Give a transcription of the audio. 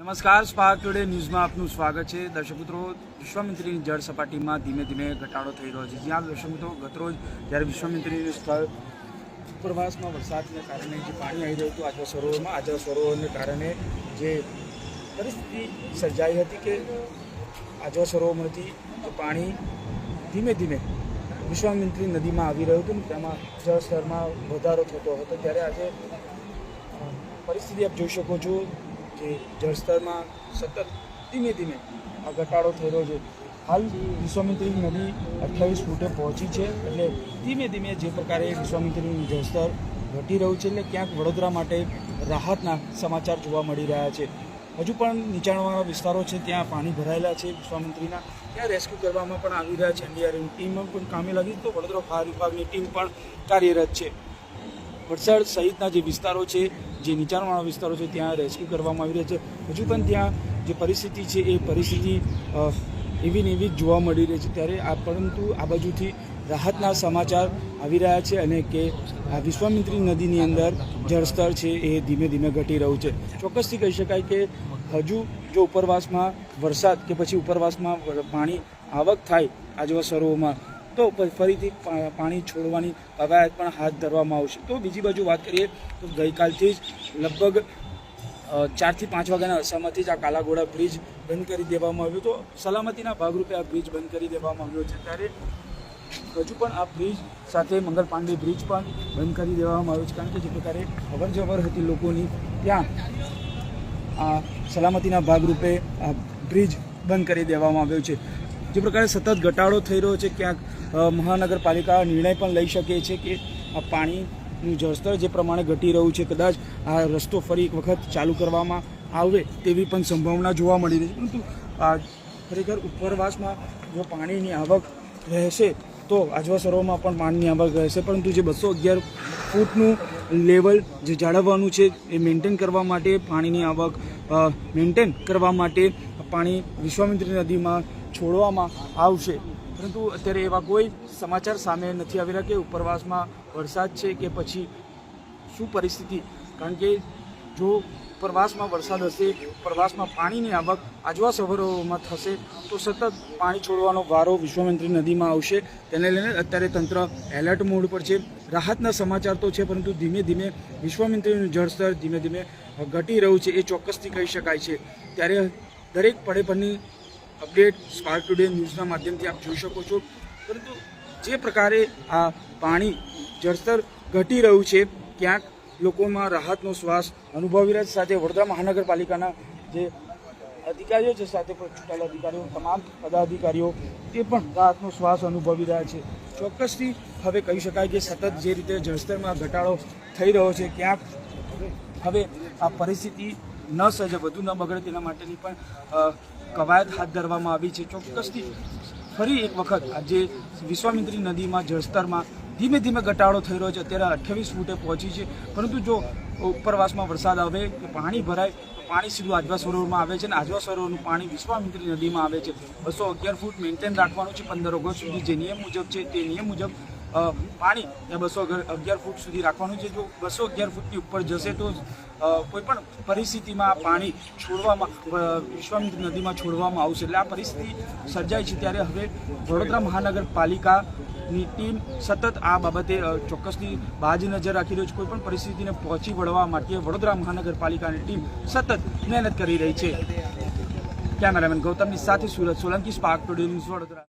નમસ્કાર, spark today ન્યૂઝમાં આપનું સ્વાગત છે. દર્શક મિત્રો, વિશ્વામિત્રીની જળ સપાટીમાં ધીમે ધીમે ઘટાડો થઈ રહ્યો છે. જ્યાં દર્શક મિત્રો, ગતરોજ જ્યારે વિશ્વામિત્રીનું સ્થળ ઉપરવાસમાં વરસાદને કારણે જે પાણી આવી રહ્યું હતું આજવા સરોવરમાં આજવા સરોવરને કારણે જે પરિસ્થિતિ સર્જાઈ હતી કે આજવા સરોવરમાંથી તો પાણી ધીમે ધીમે વિશ્વામિત્રી નદીમાં આવી રહ્યું હતું ને તેમાં જળસ્તરમાં વધારો થતો હતો, ત્યારે આજે પરિસ્થિતિ આપ જોઈ શકો છો. કે જળસ્તરમાં સતત ધીમે ધીમે આ ઘટાડો થઈ રહ્યો છે. હાલ વિશ્વામિત્રી નદી અઠ્યાવીસ ફૂટે પહોંચી છે એટલે ધીમે ધીમે જે પ્રકારે વિશ્વામિત્રીનું જળસ્તર ઘટી રહ્યું છે એટલે ક્યાંક વડોદરા માટે રાહતના સમાચાર જોવા મળી રહ્યા છે. હજુ પણ નીચાણવાળા વિસ્તારો છે, ત્યાં પાણી ભરાયેલા છે વિશ્વામિત્રીના. ત્યાં રેસ્ક્યુ કરવામાં પણ આવી રહ્યા છે. એનડીઆરએફની ટીમ પણ કામે લાગી તો વડોદરા ફાયર વિભાગની ટીમ પણ કાર્યરત છે. વલસાડ સહિતના જે વિસ્તારો છે, જે નીચાણવાળા વિસ્તારો છે, ત્યાં રેસ્ક્યુ કરવામાં આવી રહ્યા છે. હજુ પણ ત્યાં જે પરિસ્થિતિ છે, એ પરિસ્થિતિ એવી ને એવી જ જોવા મળી રહી છે ત્યારે આ, પરંતુ આ બાજુથી રાહતના સમાચાર આવી રહ્યા છે અને કે આ વિશ્વામિત્રી નદીની અંદર જળસ્તર છે, એ ધીમે ધીમે ઘટી રહ્યું છે. ચોક્કસથી કહી શકાય કે હજુ જો ઉપરવાસમાં વરસાદ કે પછી ઉપરવાસમાં પાણી આવક થાય આજવા સરોવરમાં તો ફરીથી પાણી છોડવાની કવાયત પણ હાથ ધરવામાં આવશે. તો બીજી બાજુ વાત કરીએ તો ગઈકાલથી જ લગભગ ચારથી પાંચ વાગ્યાના અરસામાંથી જ આ કાલાઘોડા બ્રિજ બંધ કરી દેવામાં આવ્યો. તો સલામતીના ભાગરૂપે આ બ્રિજ બંધ કરી દેવામાં આવ્યો છે. ત્યારે હજુ પણ આ બ્રિજ સાથે મંગલ પાંડે બ્રિજ પણ બંધ કરી દેવામાં આવ્યો છે. કારણ કે જે પ્રકારે અવર જવર હતી લોકોની, ત્યાં આ સલામતીના ભાગરૂપે આ બ્રિજ બંધ કરી દેવામાં આવ્યો છે. જે પ્રકારે સતત ઘટાડો થઈ રહ્યો છે, ક્યાંક મહાનગરપાલિકા નિર્ણય પણ લઈ શકે છે કે આ પાણીનું જળસ્તર જે પ્રમાણે ઘટી રહ્યું છે, કદાચ આ રસ્તો ફરી એક વખત ચાલુ કરવામાં આવે તેવી પણ સંભાવના જોવા મળી રહી છે. પરંતુ આ ખરેખર ઉપરવાસમાં જો પાણીની આવક રહેશે, તો આજવા સરોવરમાં પણ પાણીની આવક રહેશે. પરંતુ જે બસો અગિયાર ફૂટનું લેવલ જે જાળવવાનું છે, એ મેન્ટેન કરવા માટે પાણીની આવક મેન્ટેન કરવા માટે પાણી વિશ્વામિત્રી નદીમાં છોડવામાં આવશે. પરંતુ અત્યારે એવા કોઈ સમાચાર સામે નથી આવી રહ્યા કે ઉપરવાસમાં વરસાદ છે કે પછી શું પરિસ્થિતિ? કારણ કે જો ઉપરવાસમાં વરસાદ હશે, ઉપરવાસમાં પાણીની આવક આજવા સભરોમાં થશે, તો સતત પાણી છોડવાનો વારો વિશ્વમંત્રી નદીમાં આવશે. તેને લઈને અત્યારે તંત્ર એલર્ટ મોડ પર છે. રાહતના સમાચાર તો છે, પરંતુ ધીમે ધીમે વિશ્વમંત્રીનું જળસ્તર ધીમે ધીમે ઘટી રહ્યું છે. એ ચોક્કસથી કહી શકાય છે. ત્યારે દરેક પડે પરની અપડેટ સ્પાર્ક ટુડે ન્યૂઝના માધ્યમથી આપ જોઈ શકો છો. પરંતુ જે પ્રકારે આ પાણી જળસ્તર ઘટી રહ્યું છે, ક્યાંક લોકોમાં રાહતનો શ્વાસ અનુભવી રહ્યા સાથે વડોદરા મહાનગરપાલિકાના જે અધિકારીઓ છે, સાથે પણ ચૂંટાયેલા અધિકારીઓ, તમામ પદાધિકારીઓ તે પણ રાહતનો શ્વાસ અનુભવી રહ્યા છે. ચોક્કસથી હવે કહી શકાય કે સતત જે રીતે જળસ્તરમાં ઘટાડો થઈ રહ્યો છે, ક્યાંક હવે આ પરિસ્થિતિ ન સજે, વધુ ન બગડે તેના માટેની પણ કવાયત હાથ ધરવામાં આવી છે. ચોક્કસથી ફરી એક વખત આજે વિશ્વામિત્રી નદીમાં, જળસ્તરમાં ધીમે ધીમે ઘટાડો થઈ રહ્યો છે. અત્યારે અઠ્યાવીસ ફૂટે પહોંચી છે. પરંતુ જો ઉપરવાસમાં વરસાદ આવે કે પાણી ભરાય પાણી સીધું આજવા સરોવરમાં આવે છે અને આજવા સરોવરનું પાણી વિશ્વામિત્રી નદીમાં આવે છે. બસો અગિયાર ફૂટ મેન્ટેન રાખવાનું છે પંદર ઓગસ્ટ સુધી જે નિયમ મુજબ છે તે નિયમ મુજબ પાણી એ બસો અગિયાર ફૂટ સુધી રાખવાનું છે. જો બસો અગિયાર ફૂટની ઉપર જશે તો કોઈપણ કોઈ પણ પરિસ્થિતિમાં પાણી છોડવામાં વિશ્વામિત્ર નદીમાં છોડવામાં આવશે. એટલે આ પરિસ્થિતિ સર્જાય છે ત્યારે હવે વડોદરા મહાનગરપાલિકાની ટીમ સતત આ બાબતે ચોક્કસની બાજ નજર રાખી રહ્યો છે. કોઈપણ પરિસ્થિતિને પહોંચી વળવા માટે વડોદરા મહાનગરપાલિકાની ટીમ સતત મહેનત કરી રહી છે. કેમેરામેન ગૌતમની સાથે Surat Solanki, Spark Today News Vadodara.